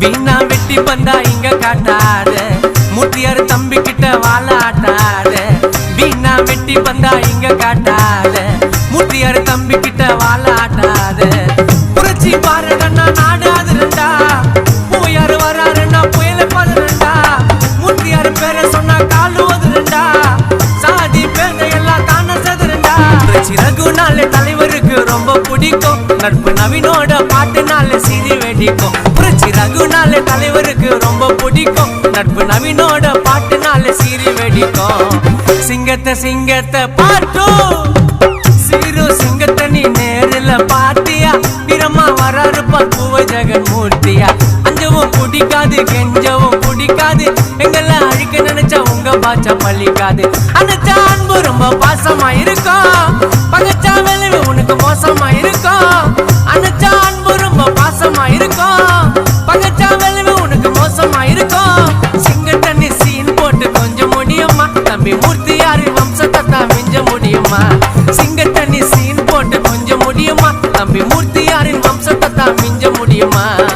வீணா வெட்டி பந்தா இங்க காட்டாத. முத்தியார் தம்பி கிட்ட வாழாட்டாத. வீணா வெட்டி பந்தா இங்க காட்டாத. முத்தியார் தம்பி கிட்ட வாழாட்டாத. புரட்சி பாருடன்னா நாடாது ரெண்டா பூயார் வராருன்னா புயல பதினண்டா முத்தியார் பேர சொன்னா காலுவது ரெண்டா சாதி பேத எல்லாம் தான சதுரண்டா புரட்சி தலைவர் எனக்கு ரொம்ப பிடிக்கும். நட்பு நவீனோட பாட்டுனால சிரி வெடிக்கும். புரட்சி ரகுனால தலைவருக்கு ரொம்ப பிடிக்கும். நட்பு நவீனோட பாட்டுனால சிரி வெடிக்கும். சிங்கத்தை சிங்கத்தை பாட்டும் சீரு சிங்கத்தை நீ நேரில் பாத்தியா பிரமா வராரு பூவ ஜெகன் மூர்த்தியா அஞ்சவும் பிடிக்காது கெஞ்சவும் பிடிக்காது எங்கெல்லாம் அழிக்க நினைச்சா உங்க பாச்சா பழிக்காது. அனைச்சா அன்பு ரொம்ப பாசமா இருக்கும் உனக்கு இருக்கும். சிங்கத்தண்ணி சீன் போட்டு கொஞ்சம் முடியுமா? தம்பி மூர்த்தி யாரு? வம்சத்தை தான் மிஞ்ச முடியுமா? சிங்க தண்ணி சீன் போட்டு கொஞ்சம் முடியுமா? தம்பி மூர்த்தி யாரின் வம்சத்தை தான் மிஞ்ச முடியுமா?